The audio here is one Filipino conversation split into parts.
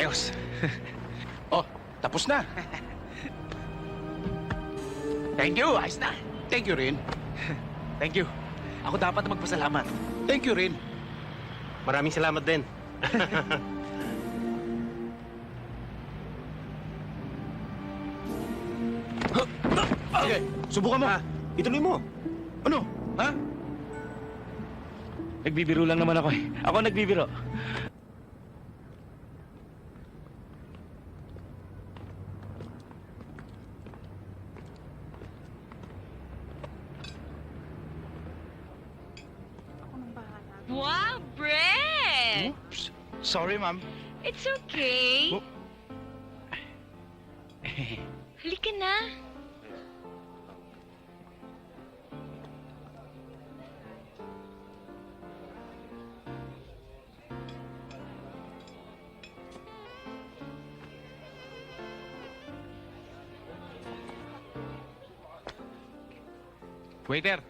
Ayos. Oh, tapos na. Thank you, ayos na. Thank you rin. Thank you. Ako dapat magpasalamat. Thank you rin. Maraming salamat din. Okay, subukan mo. Ah, ituloy mo. Ano? Ha? Nagbibiro lang naman ako eh. Ako nagbibiro. Sorry, ma'am. It's okay. Oh. Halika na. Waiter.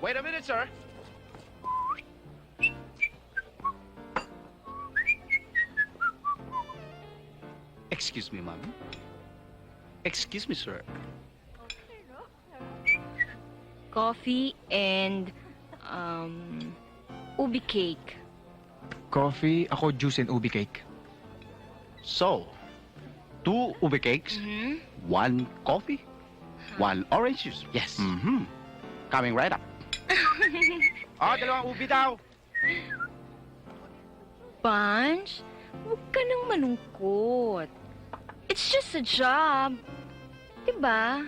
Wait a minute, sir. Excuse me, ma'am. Excuse me, sir. Coffee and, um, ubi cake. Coffee, ako juice and ubi cake. So, two ube cakes, Mhm. one coffee, one orange juice. Yes. Mm-hmm. Coming right up. Ah, dalawang ubi daw. Bunch, huwag ka nang malungkot. It's just a job. Diba?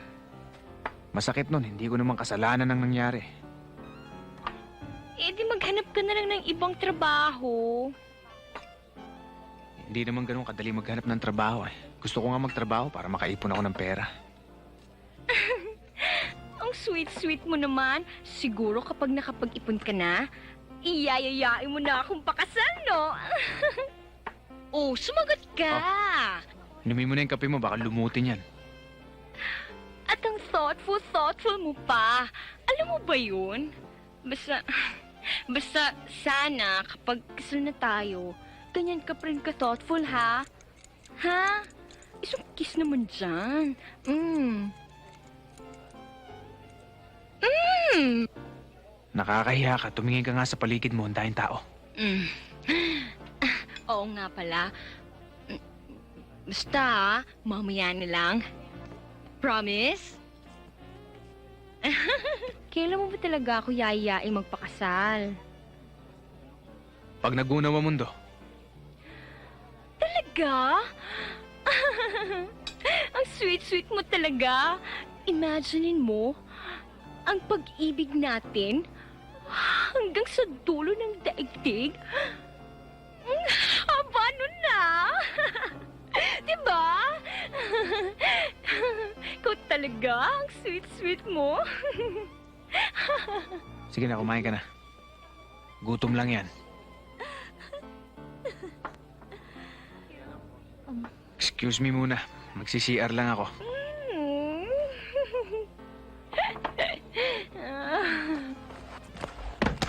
Masakit nun, hindi ko naman kasalanan ang nangyari. Eh, di maghanap ka na lang ng ibang trabaho. Hindi naman ganun kadali maghanap ng trabaho eh. Gusto ko nga magtrabaho para makaipon ako ng pera. Ang sweet-sweet mo naman. Siguro kapag nakapag-ipon ka na, iyayayain mo na akong pakasal, no? oh, sumagot ka! Inumin mo na yung kape mo, baka lumutin yan. At ang thoughtful, thoughtful mo pa. Alam mo ba yun? Basta, basta sana kapag kasal na tayo, ganyan ka pa rin ka-thoughtful, ha? Ha? Isang kiss naman dyan. Mm. Mm. Nakakahiya ka, tumingin ka nga sa paligid mo, ang tao. Mm. Oo nga pala. Basta, ah, mamaya na lang. Promise? Kailan mo ba talaga ako yayayain magpakasal? Pag nagunaw ang mundo, Talaga? ang sweet-sweet mo talaga. Imaginein mo, ang pag-ibig natin hanggang sa dulo ng daigdig. Ikaw talaga, ang sweet-sweet mo. sige na, kumain ka na. Gutom lang yan. Excuse me muna, magsi-CR lang ako.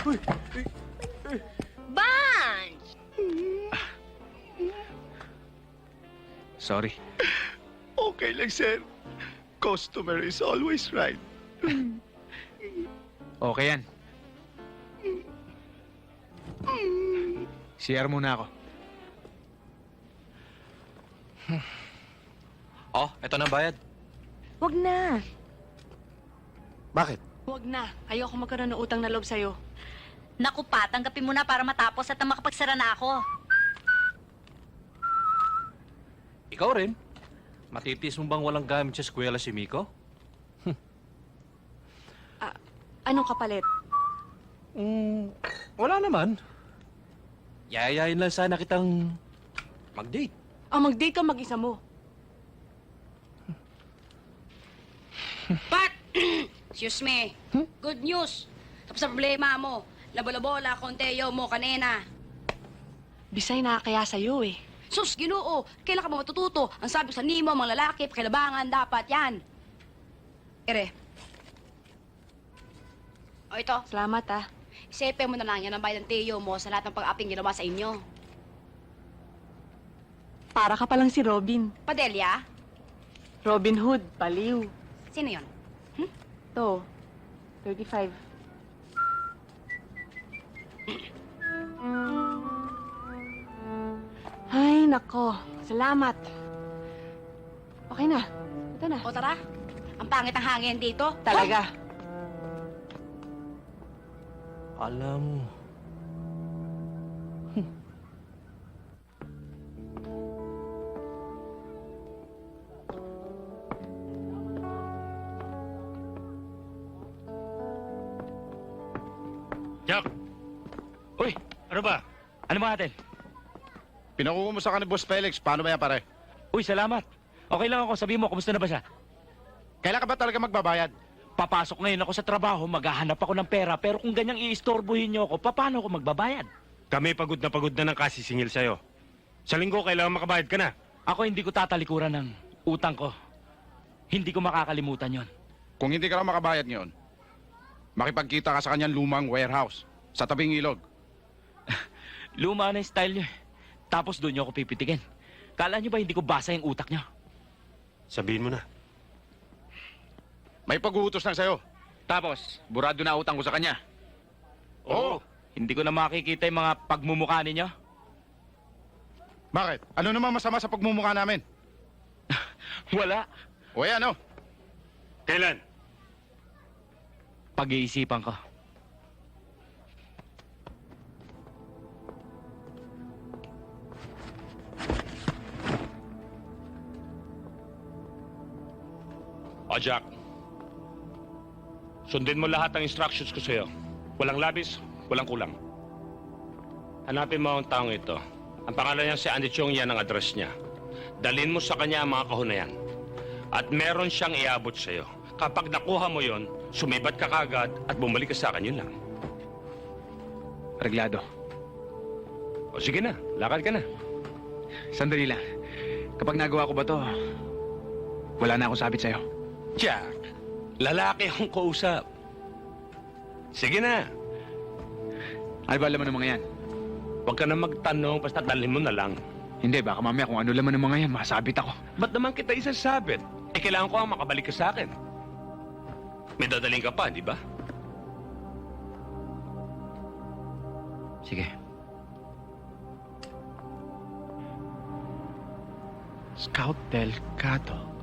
Bunch! Sorry. Okay lang, sir. Customer is always right. Okay yan. CR muna ako. Oh, eto na bayad. Wag na. Bakit? Wag na. Ayoko magkaroon ng utang na loob sa'yo. Naku pa, tanggapin mo na para matapos at na makapagsara na ako. Ikaw rin. Matitis mo bang walang gamit sa eskwela si Miko? Anong kapalit? Mm, wala naman. Yayayain lang sana kitang mag-date. Ang mag-date ka mag-isa mo. Pat! Excuse me. Good news. Tapos sa problema mo. Labola-bola, konteyo mo kanina. Bisay na kaya sa'yo eh. Sus, ginoo, kailan ka ba matututo? Ang sabi ko sa nimo, mga lalaki, pakilabangan, dapat yan. Ere. O ito, Salamat ah. isipin mo na lang yan ang bayad ng tiyo mo sa lahat ng pag-aping ginawa sa inyo. Para ka palang si Robin. Padelia? Robin Hood, baliw. Sino yon? To, 35. Nako. Salamat. Okay na. Ito na. O tara. Ang pangit ang hangin dito. Talaga. Alam mo. Jack! Uy, ano ba? Ano ba natin? Pinakukumusta ka ni Boss Felix. Paano ba yan, pare? Uy, salamat. Okay lang ako. Sabi mo, kumusta na ba siya? Kailan ka ba talaga magbabayad? Papasok ngayon ako sa trabaho, maghahanap ako ng pera, pero kung ganyang iistorbohin niyo ako, paano ako magbabayad? Kami pagod na pagod na ng kasisingil sa'yo. Sa linggo, kailangan makabayad ka na. Ako hindi ko tatalikuran ng utang ko. Hindi ko makakalimutan yon. Kung hindi ka lang makabayad ngayon, makipagkita ka sa kanyang lumang warehouse sa tabing ilog. Luma na yung style niyo. eh. Tapos doon niyo ako pipitikin. Kala niyo ba hindi ko basa yung utak niyo? Sabihin mo na. May pag-uutos lang sa'yo. Tapos, burado na utang ko sa kanya. Oo. Hindi ko na makikita yung mga pagmumukha ninyo. Bakit? Ano naman masama sa pagmumukha namin? Wala. O yan, ano? Kailan? Pag-iisipan ko. O, Jack. Sundin mo lahat ng instructions ko sa'yo. Walang labis, walang kulang. Hanapin mo ang taong ito. Ang pangalan niya si Andy Chong, yan ang address niya. Dalhin mo sa kanya ang mga kahon na yan. At meron siyang iabot sa'yo. Kapag nakuha mo yon, sumibat ka kagad at bumalik ka sa akin, yun lang. Reglado. O sige na, lakad ka na. Sandali lang. Kapag nagawa ko ba to, wala na akong sabit sa'yo. Jack, lalaki akong kausap. Sige na, Ano ba laman ng mga yan? huwag ka na magtanong, basta dalhin mo na lang. Hindi, baka mamaya kung ano laman ng mga yan, masabit ako. Ba't naman kita isasabit? Eh, kailangan ko ang makabalik ka sa akin. May dadaling ka pa, di ba? Sige. Scout Del Cato.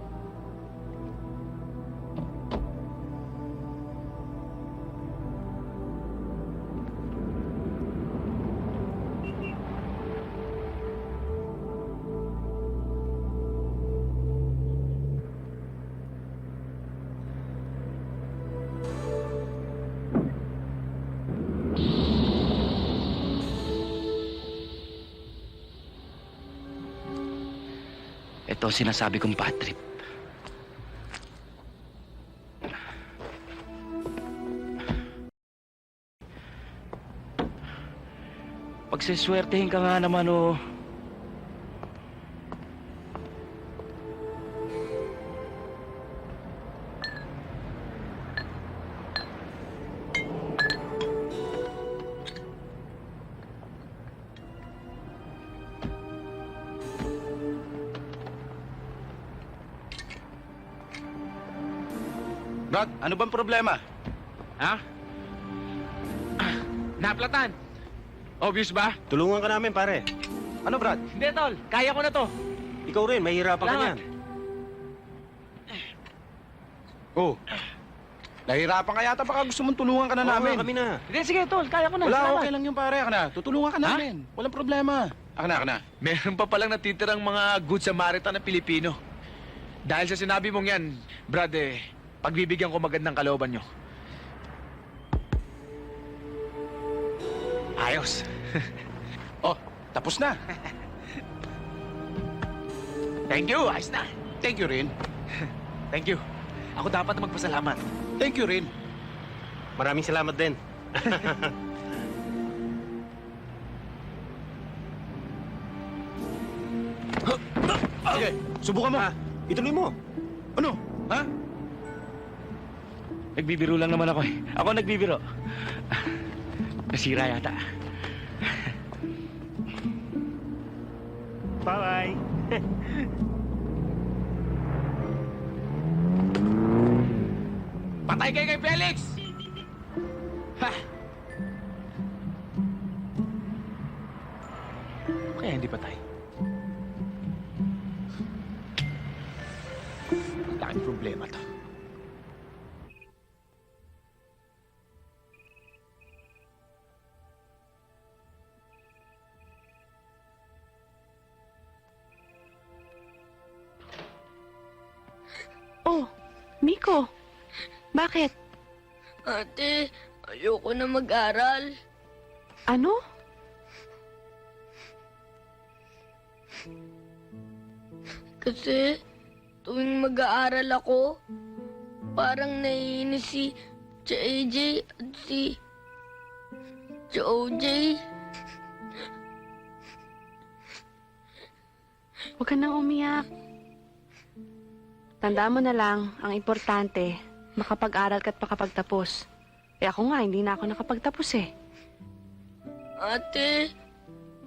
Ito sinasabi kong bad trip. Pagsiswertehin ka nga naman, oh. Brad, ano bang problema? Ha? Ah, Naplatan. Obvious ba? Tulungan ka namin, pare. Ano, Brad? Hindi, tol. Kaya ko na to. Ikaw rin, mahirapan ka niyan. Oh. Nahirapan ka yata, baka gusto mong tulungan ka na Oo namin. kami na. Hindi, sige, tol. Kaya ko na. Wala, Salamat. okay lang yung pare. Ako na, tutulungan ka namin. Walang problema. Ako na, ako na. Meron pa palang natitirang mga good Samaritan na Pilipino. Dahil sa sinabi mong yan, Brad, eh, pagbibigyan ko magandang kalooban nyo. Ayos. Oh, tapos na. Thank you, ayos na. Thank you rin. Thank you. Ako dapat magpasalamat. Thank you rin. Maraming salamat din. Okay, subukan mo. Ituloy mo. Ano? Nagbibiro lang naman ako eh. Ako nagbibiro. Nasira yata. Bye-bye. Patay kayo kay Felix! Ha? Kaya hindi patay. Laking problema to. Ate, ayoko na mag-aral. Ano? Kasi tuwing mag-aaral ako, parang naiinis si AJ at si OJ. Huwag ka nang umiyak. Tandaan mo na lang, ang importante, makapag-aral ka at makapagtapos. Eh ako nga, hindi na ako nakapagtapos eh. Ate,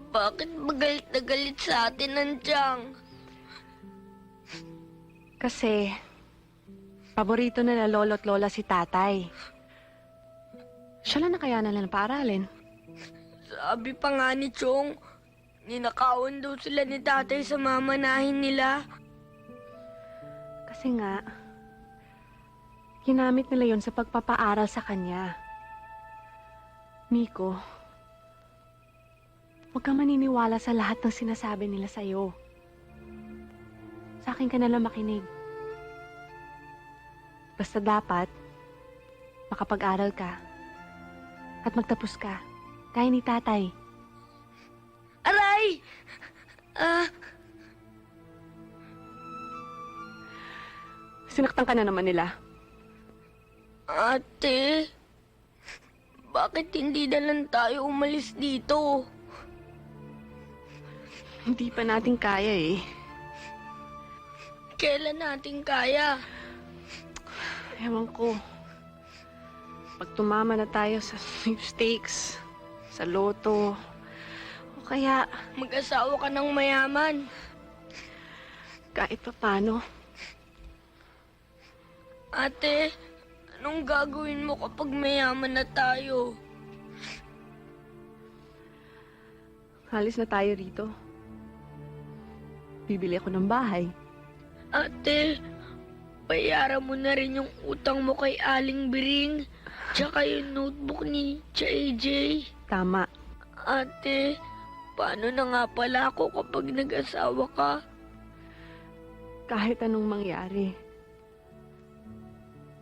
bakit ba galit na galit sa atin ng tiyang? Kasi, paborito na na lolo't lola si tatay. Siya lang na kaya na lang paaralin. Sabi pa nga ni Chong, ninakawan daw sila ni tatay sa mamanahin nila. Kasi nga, ginamit nila yon sa pagpapaaral sa kanya. Miko, huwag kang maniniwala sa lahat ng sinasabi nila sa'yo. Sa akin ka nalang makinig. Basta dapat, makapag-aral ka at magtapos ka, kaya ni tatay. Aray! Ah, Sinaktan ka na naman nila. Ate, bakit hindi na lang tayo umalis dito? Hindi pa natin kaya eh. Kailan natin kaya? Ewan ko. Pag tumama na tayo sa sweepstakes, sa loto, o kaya Mag-asawa ka ng mayaman. kahit pa paano, Ate, anong gagawin mo kapag mayaman na tayo? halis na tayo rito. Bibili ako ng bahay. Ate, bayaran mo na rin yung utang mo kay Aling Biring, tsaka yung notebook ni JJ. Tama. Ate, paano na nga pala ako kapag nag-asawa ka? Kahit anong mangyari,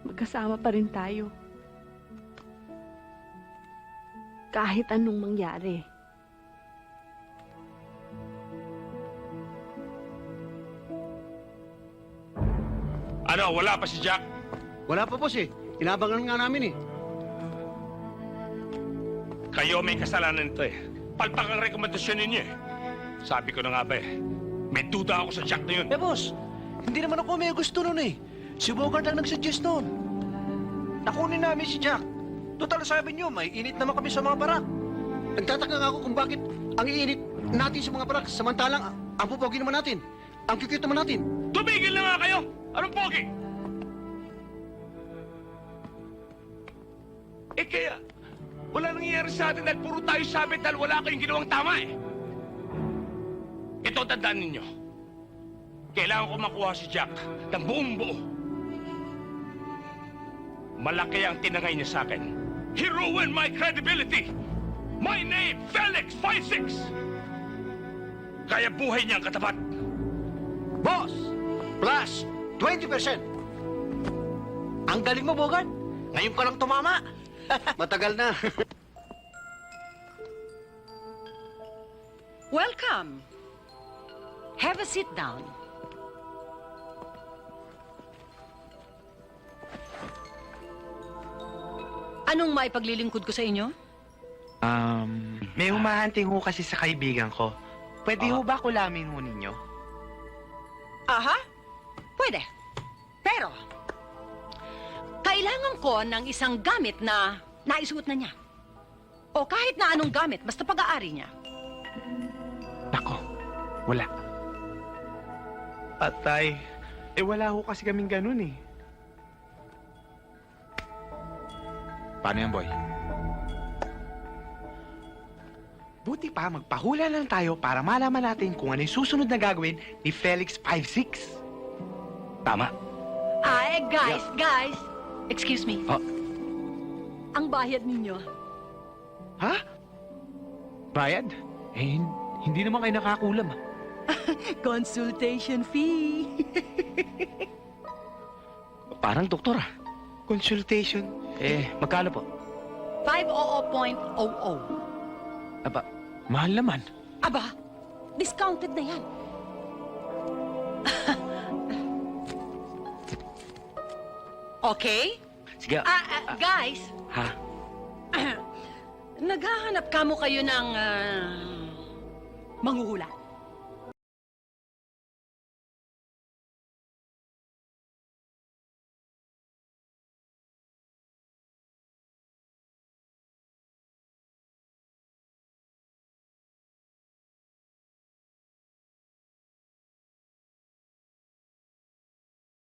magkasama pa rin tayo. Kahit anong mangyari. Ano, wala pa si Jack? Wala pa boss eh. Inabangan nga namin eh. Kayo may kasalanan nito eh. Palpak ang rekomendasyon ninyo eh. Sabi ko na nga ba eh. May duda ako sa Jack na yun. Eh boss, hindi naman ako may gusto nun eh. Si Bogart ang nagsuggest nun. Nakunin namin si Jack. Total sabi niyo, may init naman kami sa mga barak. Nagtataka nga ako kung bakit ang iinit natin sa mga barak samantalang ang pupogi naman natin. Ang cute naman natin. Tumigil na nga kayo! Anong pogi? Eh kaya, wala nangyayari sa atin dahil puro tayo sabit dahil wala kayong ginawang tama eh. Ito tandaan ninyo. Kailangan ko makuha si Jack ng buong buo. Malaki ang tinangay niya sa akin. He ruined my credibility. My name, Felix 56. Kaya buhay niya ang katapat. Boss! Plus 20%. Ang galing mo, Bogart. Ngayon ka lang tumama. Matagal na. Welcome. Have a seat down. Anong maipaglilingkod ko sa inyo? Um, may humahanting ho kasi sa kaibigan ko. Pwede ho ba kulamin ho ninyo? Aha, pwede. Pero, kailangan ko ng isang gamit na naisuot na niya. O kahit na anong gamit, basta pag-aari niya. Nako, wala. Patay. Eh wala ho kasi kaming ganun eh. Paano yan, boy? Buti pa, magpahula lang tayo para malaman natin kung ano yung susunod na gagawin ni Felix 5-6. Tama. Eh, guys, guys. Excuse me. Ah. Ang bayad ninyo. Ha? Bayad? Eh, hin- hindi naman kayo nakakulam. ah. Consultation fee. Parang doktor ah. Consultation. Eh, magkano po? 500.00. Aba, Mahal naman. Aba, discounted na yan. okay? sige. Ah, ah, guys, Ha? naghahanap kamo kayo ng ah, manghuhula.